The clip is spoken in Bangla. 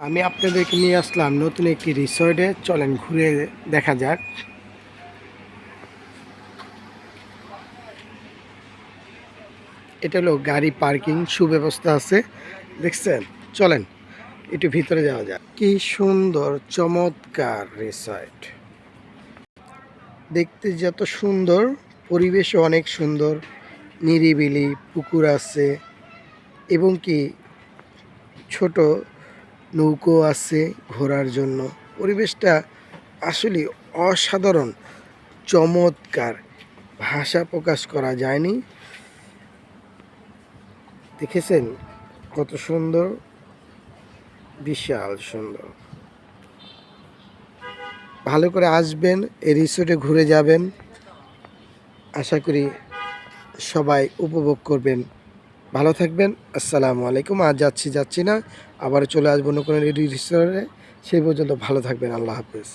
আমি আপনাদেরকে নিয়ে আসলাম নতুন একটি রিসর্টে। চলেন ঘুরে দেখা যাক। এটা হলো গাড়ি পার্কিং, সুব্যবস্থা আছে। দেখছেন? চলেন, একটু ভিতরে যাওয়া যাক। কি সুন্দর, চমৎকার রিসর্ট। দেখতে যত সুন্দর, পরিবেশও অনেক সুন্দর। নিরিবিলি পুকুর আছে এবং কি ছোট নৌকো আছে ঘোরার জন্য। পরিবেশটা আসলে অসাধারণ, চমৎকার। ভাষা প্রকাশ করা যায়নি। দেখেছেন কত সুন্দর? বিশাল সুন্দর। ভালো করে আসবেন, এই রিসোর্টে ঘুরে যাবেন। আশা করি সবাই উপভোগ করবেন। ভালো থাকবেন, আসসালামু আলাইকুম। আর যাচ্ছি যাচ্ছি না আবার চলে আসব কোনো রেস্টুরেন্টে সেই পর্যন্ত ভালো থাকবেন, আল্লাহ হাফেজ।